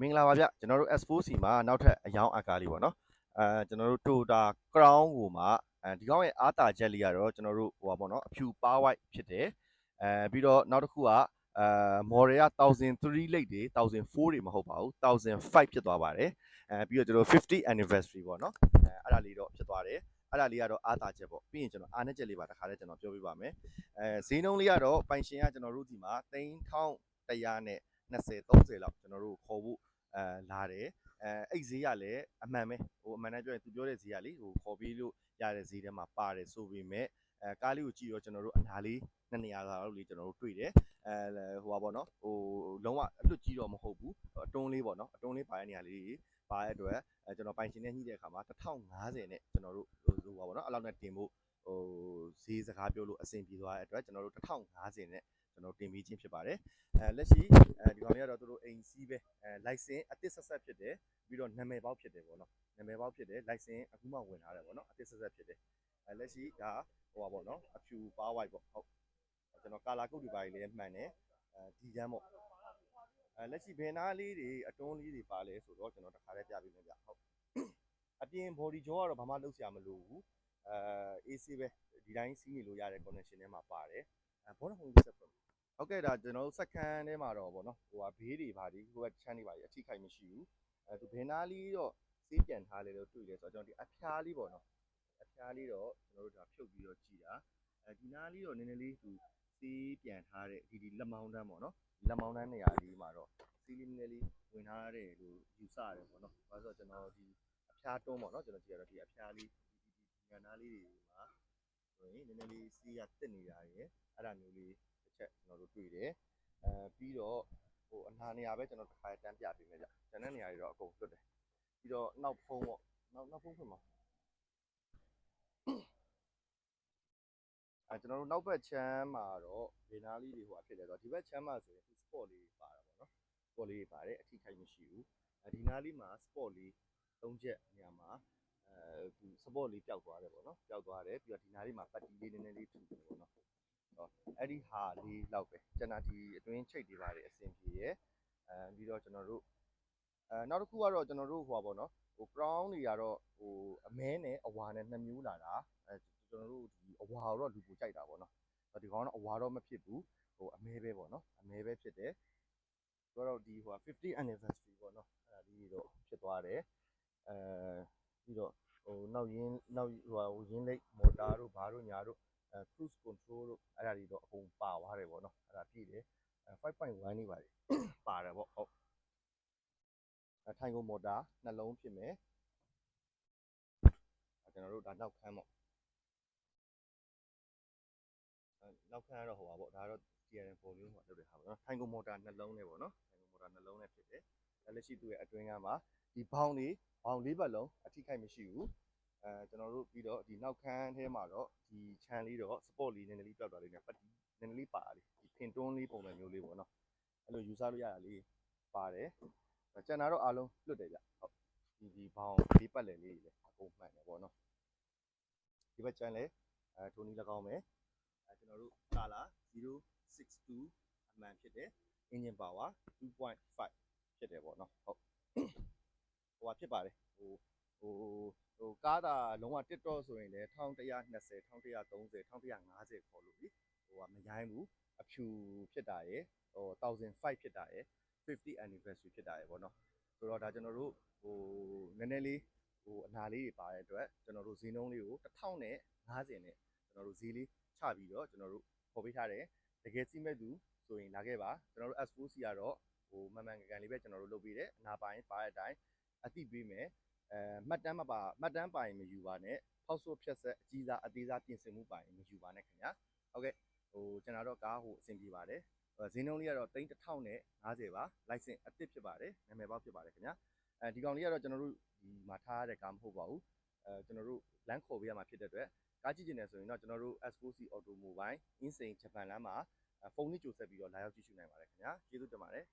မင်္ဂလာပါဗျကျွန်တော်တို့ S4C မှာနောက်ထပ်အယောင်အကားလေးပေါ့နော်အဲကျွန်တော်တို့ Toyota Crown ကိုမှအဲဒီကောင်ရဲ့အားတာချက်လေးကတော့ကျွန်တော်တို့ဟိုပါပေါ့နော်အဖြူ power white ဖြစ်တယ်အဲပြီးတော့နောက်တစ်ခုကအဲ model က1003လိတ်တွေ1004တွေမဟုတ်ပါဘူး1005ဖြစ်သွားပါတယ်အဲပြီးတော့ကျွန်တော်50 anniversary ပေါ့နော်အဲအဲ့ဒါလေးတော့ဖြစ်သွားတယ်အဲ့ဒါလေးကတော့အားတာချက်ပေါ့ပြီးရင်ကျွန်တော်အားနဲ့ချက်လေးပါတစ်ခါတည်းကျွန်တော်ပြောပြပါမယ်အဲဈေးနှုန်းလေးကတော့ပိုင်ရှင်ကကျွန်တော်တို့ဒီမှာ3100နဲ့20 30လောက်ကျွန်တော်တို့ခေါ်ဖို့ အဲလာတယ်အဲအဲ့ဈေးကလည်းအမှန်ပဲဟိုအမှန်တမ်းပြောရင်သူပြောတဲ့ဈေးကလေဟိုခေါ်ပြီးလို့ရတဲ့ဈေးထဲမှာပါတယ်ဆိုပေမဲ့အဲကားလေးကိုကြည့်ရောကျွန်တော်တို့အနာလေးနှစ်နေရာလောက်လေးကျွန်တော်တို့တွေ့တယ်အဲဟိုပါပေါ့နော်ဟိုလုံးဝအလွတ်ကြီးတော့မဟုတ်ဘူးအတွန်းလေးပေါ့နော်အတွန်းလေးပါတဲ့နေရာလေးတွေပါတဲ့အတွက်အဲကျွန်တော်ပိုင်ရှင်နဲ့ညှိတဲ့အခါမှာ1050နဲ့ကျွန်တော်တို့ဟိုဟိုပါပေါ့နော်အဲ့လောက်နဲ့တင်ဖို့ဟိုဈေးစကားပြောလို့အဆင်ပြေသွားတဲ့အတွက်ကျွန်တော်တို့1050နဲ့ ကျွန်တော်တင်ပေးခြင်းဖြစ်ပါတယ်အဲလက်ရှိအဲဒီကောင်လေးကတော့သူတို့အိမ်စီးပဲအဲ license အသစ်ဆက်ဆက်ဖြစ်တယ်ပြီးတော့နာမည်ပေါက်ဖြစ်တယ်ပေါ့နော်နာမည်ပေါက်ဖြစ်တယ် license အခုမှဝင်လာတယ်ပေါ့နော်အသစ်ဆက်ဆက်ဖြစ်တယ်အဲလက်ရှိဒါဟိုပါပေါ့နော်အဖြူ power white ပေါ့ဟုတ်ကျွန်တော် color code တွေပါလေးလည်းမှန်တယ်အဲဒီကမ်းပေါ့အဲလက်ရှိဘယ်နာလေးတွေအတွန်းလေးတွေပါလဲဆိုတော့ကျွန်တော်တခါတည်းပြပေးမယ်ဗျဟုတ်အပြင် body jaw ကတော့ဘာမှလုပ်စရာမလိုဘူးအဲ AC ပဲဒီတိုင်းစီးနေလို့ရတဲ့ connection ထဲမှာပါတယ်အဲ ဘောတော့ဟိုဆက်ဖွင့်ဟုတ်ကဲ့ဒါကျွန်တော်တို့စက္ကန့်ထဲမှာတော့ဗောနော်ဟိုဟာဘေးတွေပါဒီဟိုကချမ်းတွေပါအထိခိုက်မရှိဘူးအဲသူဘယ်နာလေးတော့စေးပြန်ထားလေလို့တွေ့တယ်ဆိုတော့ကျွန်တော်ဒီအဖျားလေးဗောနော်အဖျားလေးတော့ကျွန်တော်တို့ဒါဖြုတ်ပြီးတော့ကြည်တာအဲဒီနားလေးတော့နည်းနည်းလေးသူစေးပြန်ထားတဲ့ဒီဒီလက်မောင်းတန်းဗောနော်ဒီလက်မောင်းတန်းနေရာလေးမှာတော့စေးလေးနည်းနည်းလေးဝင်ထားရတယ်လို့ယူဆရတယ်ဗောနော်ဘာလို့ဆိုတော့ကျွန်တော်ဒီအဖျားတွန်းဗောနော်ကျွန်တော်ကြည့်ရတော့ဒီအဖျားလေးဒီဒီဒီညာနားလေးတွေမှာ ဆိုရင်နည်းနည်းလေးစေးရတက်နေတာရယ်အဲ့ဒါမျိုးလေးတစ်ချက်ကျွန်တော်တို့တွေ့တယ်အဲပြီးတော့ဟိုအနာနေရာပဲကျွန်တော်တစ်ခါတန်းပြပေးမယ်ဗျကျန်တဲ့နေရာတွေတော့အကုန်လွတ်တယ်ပြီးတော့နောက်ဖုံးပေါ့နောက်နောက်ဖုံးဖွင့်ပါအဲကျွန်တော်တို့နောက်ဘက်ချမ်းမှာတော့ဒေနာလေးတွေဟိုအဖြစ်လဲဆိုတော့ဒီဘက်ချမ်းမှာဆိုရင် sport လေးတွေပါတာပေါ့နော် sport လေးတွေပါတယ်အထိခိုက်မရှိဘူးအဲဒီနားလေးမှာ sport လေး၃ချက်နေရာမှာ အဲဒီ support လေးပျောက်သွားတယ်ပေါ့နော်ပျောက်သွားတယ်ပြီးတော့ဒီနားလေးမှာပတ်တီလေးနည်းနည်းလေးထူတယ်ပေါ့နော်တော့အဲ့ဒီဟာလေးလောက်ပဲကျွန်တော်ဒီအတွင်းချိတ်တွေပါတယ်အဆင်ပြေရယ်အဲပြီးတော့ကျွန်တော်တို့အဲနောက်တစ်ခုကတော့ကျွန်တော်တို့ဟိုပါပေါ့နော်ဟို crown တွေကတော့ဟိုအမဲနဲ့အဝါနဲ့နှစ်မျိုးလာတာအဲကျွန်တော်တို့ဒီအဝါတော့လူပိုကြိုက်တာပေါ့နော်ဒီကောင်တော့အဝါတော့မဖြစ်ဘူးဟိုအမဲပဲပေါ့နော်အမဲပဲဖြစ်တယ်ဆိုတော့ဒီဟို50 anniversary ပေါ့နော်အဲ့ဒါလေးတော့ဖြစ်သွားတယ်အဲ ပြီးတော့ဟိုနောက်ရင်းနောက်ဟိုရင်းလိတ်မော်တာတို့ဘာတို့ညာတို့အဲ cruise control တို့အဲ့ဒါတွေတော့အကုန်ပါသွားတယ်ပေါ့နော်အဲ့ဒါပြည့်တယ်အဲ5.1နေပါတယ်ပါတယ်ပေါ့ဟုတ်အဲထိုင်ကုန်မော်တာနှလုံးဖြစ်မယ်အဲကျွန်တော်တို့ဒါနောက်ခမ်းပေါ့အဲနောက်ခမ်းကတော့ဟိုပါပေါ့ဒါကတော့ TRN ပုံလေးဟိုလုပ်တဲ့ဟာပေါ့နော်ထိုင်ကုန်မော်တာနှလုံးနဲ့ပေါ့နော်ထိုင်ကုန်မော်တာနှလုံးနဲ့ဖြစ်တယ်အဲလက်ရှိသူ့ရဲ့အတွင်းကမှာဒီဘောင်လေးဘောင်လေးပတ်လုံးအထိခိုက်မရှိဘူးအဲကျွန်တော်တို့ပြီးတော့ဒီနောက်ခမ်းထဲမှာတော့ဒီခြံလေးတော့ sport လေးနည်းနည်းလေးပြောက်သွားလေးနဲ့ပတ်တီနည်းနည်းလေးပါလေးဒီဖင်တွန်းလေးပုံစံမျိုးလေးပေါ့နော်အဲ့လိုယူဆလို့ရတာလေးပါတယ်ကျန်တာတော့အားလုံးလွတ်တယ်ဗျဟုတ်ဒီဒီဘောင်ဒီပတ်လည်လေးတွေလည်းအကုန်မှန်တယ်ပေါ့နော်ဒီဘက်ကျန်လဲအဲထိုနီ၎င်းမယ်အဲကျွန်တော်တို့ကာလာ062အမှန်ဖြစ်တယ် engine power 2.5ဖြစ်တယ်ပေါ့နော်ဟုတ် ဟိုဟာဖြစ်ပါတယ်ဟိုဟိုဟိုကားတာလုံးဝ TikTok ဆိုရင်လည်း1120 1130 1150ခေါ်လို့ပြီဟိုကမရိုင်းဘူးအဖြူဖြစ်တာရယ်ဟို1005ဖြစ်တာရယ်50 anniversary ဖြစ်တာရယ်ပေါ့နော်ဆိုတော့ဒါကျွန်တော်တို့ဟိုနည်းနည်းလေးဟိုအနာလေးတွေပါတဲ့အတွက်ကျွန်တော်တို့ဈေးနှုန်းလေးကို1050နဲ့ကျွန်တော်တို့ဈေးလေးချပြီးတော့ကျွန်တော်တို့ပေါ်ပေးထားတယ်တကယ်စီးမဲ့သူဆိုရင်လာခဲ့ပါကျွန်တော်တို့ S4C ကတော့ဟိုမှန်မှန်ကန်ကန်လေးပဲကျွန်တော်တို့လုပ်ပေးတယ်အနာပိုင်းပါတဲ့အတိုင်း အတိပေးမယ်အဲမှတ်တမ်းမပါမှတ်တမ်းပါရင်မယူပါနဲ့ဖောက်ဆိုးဖြက်ဆက်အကြီးစားအသေးစားပြင်ဆင်မှုပါရင်မယူပါနဲ့ခင်ဗျာဟုတ်ကဲ့ဟိုကျွန်တော်တော့ကားဟိုအဆင်ပြေပါတယ်ဈေးနှုန်းလေးကတော့3050နဲ့50ပါ license အသစ်ဖြစ်ပါတယ်နာမည်ပေါက်ဖြစ်ပါတယ်ခင်ဗျာအဲဒီကောင်လေးကတော့ကျွန်တော်တို့ဒီမှာထားရတဲ့ကားမဟုတ်ပါဘူးအဲကျွန်တော်တို့လမ်းခေါ်ပေးရမှာဖြစ်တဲ့အတွက်ကားကြည့်ကျင်တယ်ဆိုရင်တော့ကျွန်တော်တို့ S4C Automobile Insane Japan လမ်းမှာဖုန်းလေးကြိုဆက်ပြီးတော့လာရောက်ကြည့်ရှုနိုင်ပါတယ်ခင်ဗျာကျေးဇူးတင်ပါတယ်